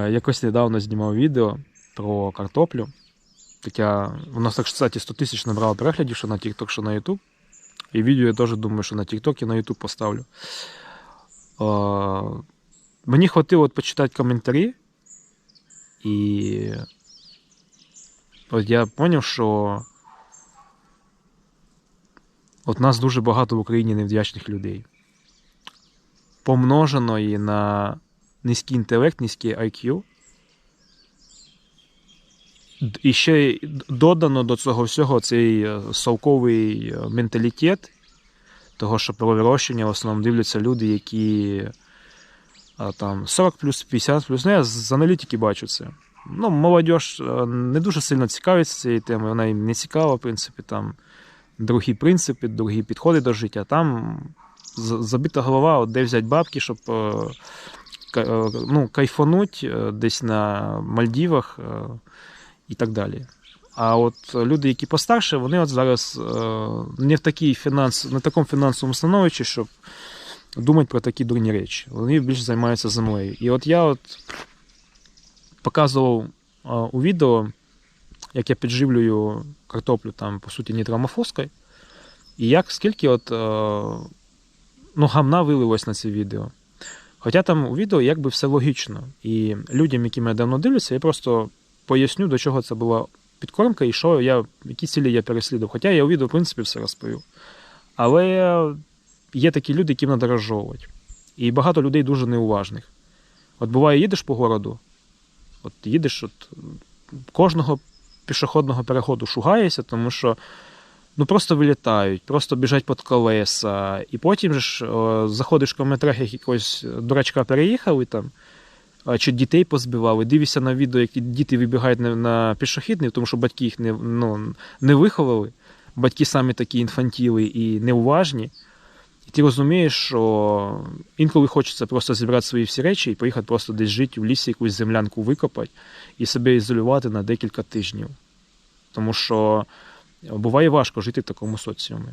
Е, Якось недавно знімав відео про картоплю. Таке, воно, так, кстати, 100 тисяч набрало переглядів, що на TikTok, що на YouTube. І відео я теж думаю, що на TikTok і на YouTube поставлю. Е, Мені хватило от почитати коментарі. І от я зрозумів, що от нас дуже багато в Україні невдячних людей. Помножено і на низький інтелект, низький IQ. І ще додано до цього всього цей е, совковий е, менталітет, того, що про вирощення в основному дивляться люди, які там 40 плюс, 50 плюс. Ну, я з аналітики бачу це. Ну, молодь е, не дуже сильно цікавиться цією темою, вона їм не цікава, в принципі, там другі принципи, другі підходи до життя. Там забита голова, от де взяти бабки, щоб е, е, ну, кайфануть е, десь на Мальдівах і так далі. А от люди, які постарше, вони от зараз не в такій фінанс, не такому фінансовому становищі, щоб думати про такі дурні речі. Вони більше займаються землею. І от я от показував у відео, як я підживлюю картоплю там, по суті, нітромофоскою, і як скільки от, е, ну, гамна вилилось на це відео. Хоча там у відео якби все логічно. І людям, які мене давно дивляться, я просто поясню, до чого це була підкормка і що я, які цілі я переслідував. Хоча я у відео, в принципі, все розповів. Але є такі люди, яким треба. І багато людей дуже неуважних. От буває, їдеш по городу, от їдеш, от кожного пішохідного переходу шугаєшся, тому що ну просто вилітають, просто біжать під колеса. І потім ж о, заходиш в коментарях, як якогось дурачка переїхали там, чи дітей позбивали, дивишся на відео, як діти вибігають на, на пішохідний, тому що батьки їх не, ну, не виховали. Батьки самі такі інфантіли і неуважні. І ти розумієш, що інколи хочеться просто зібрати свої всі речі і поїхати просто десь жити в лісі, якусь землянку викопати і себе ізолювати на декілька тижнів. Тому що буває важко жити в такому соціумі.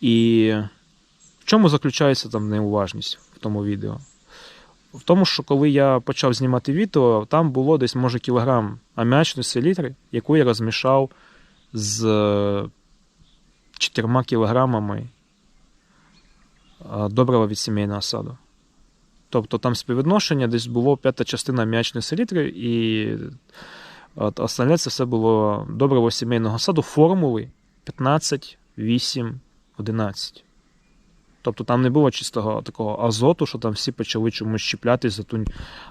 І в чому заключається там неуважність в тому відео? В тому, що коли я почав знімати відео, там було десь, може, кілограм аміачної селітри, яку я розмішав з 4 кілограмами а, добрива від сімейного саду. Тобто там співвідношення десь було п'ята частина м'ячної селітри, і от, остальне це все було добриво сімейного саду формули 15, 8, 11. Тобто там не було чистого такого азоту, що там всі почали чомусь чіплятись за ту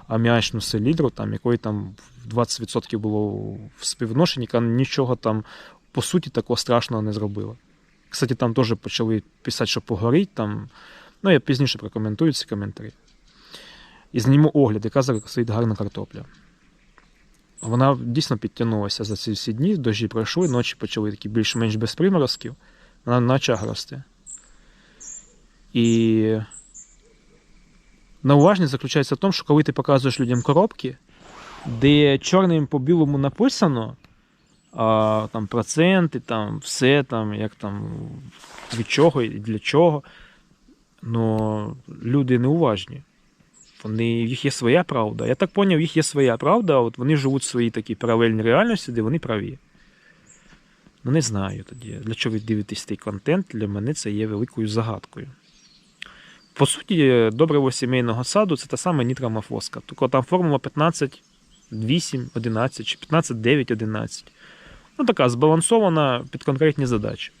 аміачну селідру, там, якої там в 20% було в співвідношенні, яка нічого там, по суті, такого страшного не зробила. Кстати, там теж почали писати, що погорить. Там. Ну, я пізніше прокоментую ці коментарі. І зніму огляд, яка зараз стоїть гарна картопля. Вона дійсно підтягнулася за ці всі дні, дощі пройшли, ночі почали такі більш-менш без приморозків, вона на очах росте. І неуважність заключається в тому, що коли ти показуєш людям коробки, де чорним по білому написано а, там, проценти, там, все, там, як там, від чого і для чого, ну, люди неуважні. Вони, їх є своя правда. Я так поняв, їх є своя правда, от вони живуть в своїй такій паралельній реальності, де вони праві. Ну, не знаю тоді, для чого ви дивитесь цей контент, для мене це є великою загадкою. По суті, добриво сімейного саду це та сама нітромофоска. Тільки там формула 15, 8, 11 чи 15, 9, 11. Ну, така збалансована під конкретні задачі.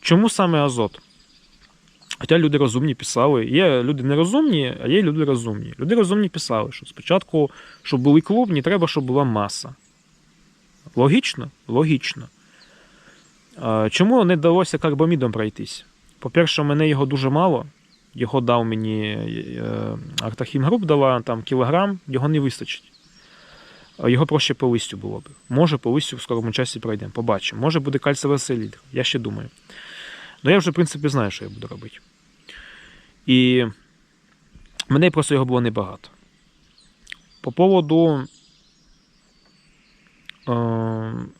Чому саме азот? Хоча люди розумні писали, є люди нерозумні, а є люди розумні. Люди розумні писали, що спочатку, щоб були клубні, треба, щоб була маса. Логічно? Логічно. Чому не вдалося карбамідом пройтись? По-перше, мене його дуже мало. Його дав мені е, Артахім Груп дала там кілограм, його не вистачить. Його проще по листю було б. Може, по листю в скорому часі пройдемо. Побачимо. Може буде кальцевий селітр. Я ще думаю. Ну я вже, в принципі, знаю, що я буду робити. І мене просто його було небагато. По поводу е,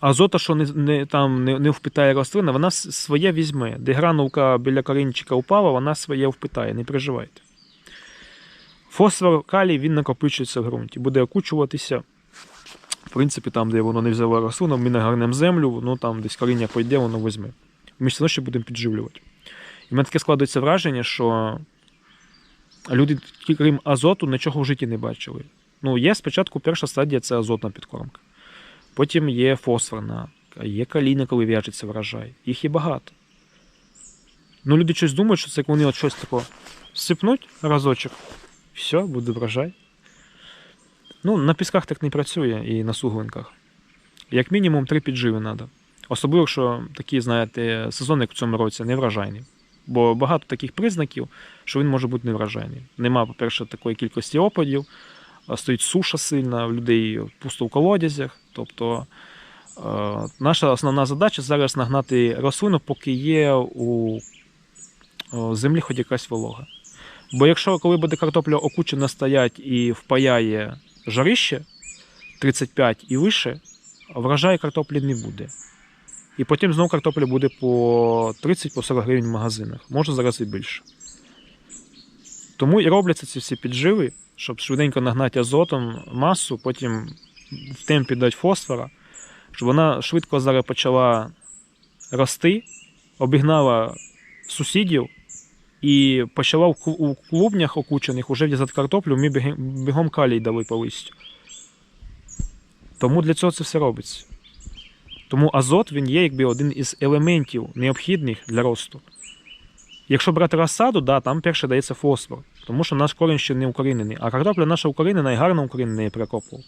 азота, що не, не, там не, не впитає рослина, вона своє візьме. Де гранулка біля корінчика упала, вона своє впитає, не переживайте. Фосфор калій він накопичується в ґрунті, буде окучуватися. В принципі, там, де воно не взяло рослину, ми нагарнемо землю, воно там десь коріння пойде, воно візьме. Ми все одно ще будемо підживлювати. І в мене таке складається враження, що люди, крім азоту, нічого в житті не бачили. Ну, є спочатку перша стадія це азотна підкормка. Потім є фосфорна, є калійна, коли в'яжеться врожай. Їх є багато. Ну, люди щось думають, що це як вони от щось таке сипнуть разочок, все, буде врожай. Ну, на пісках так не працює і на суглинках. Як мінімум три підживи треба. Особливо, якщо такі, знаєте, сезон, як в цьому році, не врожайний. Бо багато таких признаків, що він може бути неврожайний. Нема, по-перше, такої кількості опадів, стоїть суша сильна, в людей пусто в колодязях. Тобто е, наша основна задача зараз нагнати рослину, поки є у землі хоч якась волога. Бо якщо коли буде картопля окучена стоять і впаяє жарище 35 і вище, врожаю картоплі не буде. І потім знову картопля буде по 30-40 гривень в магазинах, може зараз і більше. Тому і робляться ці всі підживи, щоб швиденько нагнати азотом масу, потім в темпі дати фосфора, щоб вона швидко зараз почала рости, обігнала сусідів і почала у клубнях окучених уже в'язати картоплю, ми бігом калій дали по листю. Тому для цього це все робиться. Тому азот він є якби один із елементів необхідних для росту. Якщо брати розсаду, да, там перше дається фосфор, тому що наш корінь ще не укорінений. А картопля наша укорінена і гарно укорінена і перекопував.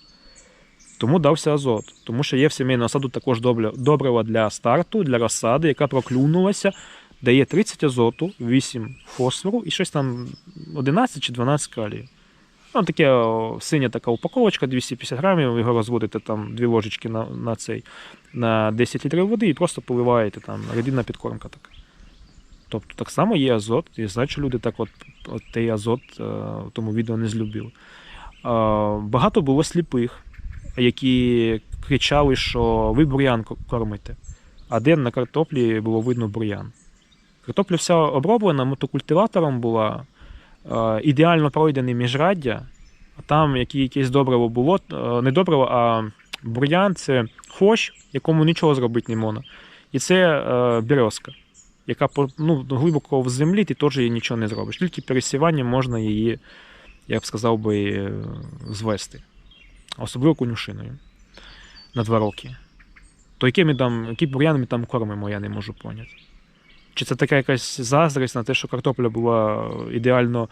Тому дався азот. Тому що є в сімейну саду також добрива для старту, для розсади, яка проклюнулася, дає 30 азоту, 8 фосфору і щось там 11 чи 12 калію. Ну, таке синя така упаковочка, 250 грамів, його розводите там дві ложечки на, на цей на 10 літрів води і просто поливаєте там рідинна підкормка така. Тобто так само є азот. Я знаю, що люди так от, от той азот е, в тому відео не злюбили. Багато було сліпих, які кричали, що ви бур'ян кормите. А де на картоплі було видно бур'ян. Картопля вся оброблена мотокультиватором була, ідеально пройдене міжраддя, там які, якесь добриво було, е, не добриво, а бур'ян це хвощ, якому нічого зробити не можна. І це е, березка, яка ну, глибоко в землі, ти теж їй нічого не зробиш. Тільки пересіванням можна її, я б сказав би, е, звести. Особливо конюшиною на два роки. То який ми там, які бур'янами там кормимо, я не можу поняти. Чи це така якась заздрість на те, що картопля була ідеально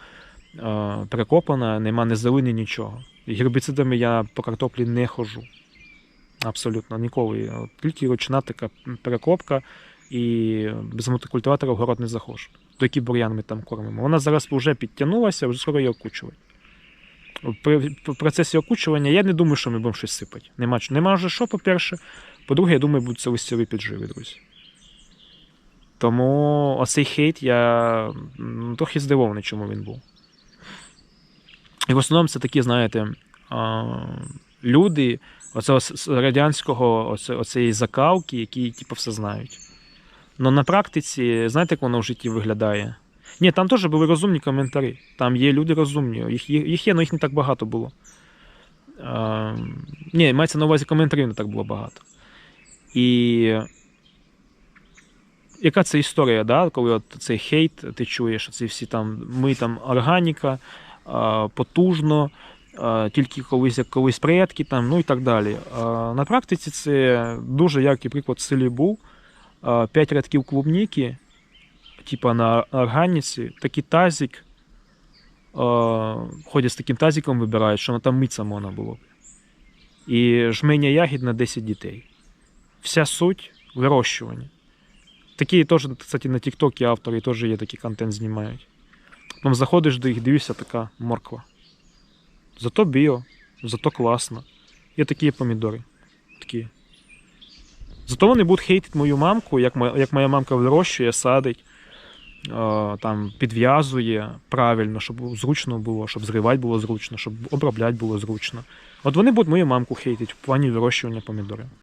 е, перекопана, нема ні зелені, нічого. Гербіцидами я по картоплі не ходжу. Абсолютно ніколи. Тільки ручна така перекопка і без мотокультиватора в город не заходжу. То які бур'ян ми там кормимо. Вона зараз вже підтягнулася, вже скоро її окучувати. При процесі окучування я не думаю, що ми будемо щось сипати. Нема, нема вже що, по-перше. По-друге, я думаю, будуть це листьові підживи, друзі. Тому оцей хейт я м, трохи здивований, чому він був. І в основному це такі, знаєте, люди оцього радянського оце, оцеї закалки, які типу, все знають. Ну на практиці, знаєте, як воно в житті виглядає? Ні, там теж були розумні коментарі. Там є люди розумні. Їх, їх, їх є, але їх не так багато було. А, ні, мається на увазі коментарів не так було багато. І яка це історія, да? коли от цей хейт, ти чуєш, ці всі там, ми там органіка, потужно, тільки колись як колись предки, там, ну і так далі. На практиці це дуже яркий приклад селі був. П'ять рядків клубніки, типа на органіці, такий тазик. Ходять з таким тазиком вибирають, що там миться можна було. І жменя ягід на 10 дітей. Вся суть вирощування. Такі теж, кстати, на TikTok автори теж є такий контент знімають. Потім заходиш до їх, дивишся, така морква. Зато біо, зато класно. Є такі помідори. Такі. Зато вони будуть хейтити мою мамку, як моя, як моя мамка вирощує, садить, е, там, підв'язує правильно, щоб зручно було, щоб зривати було зручно, щоб обробляти було зручно. От вони будуть мою мамку хейтити в плані вирощування помідорів.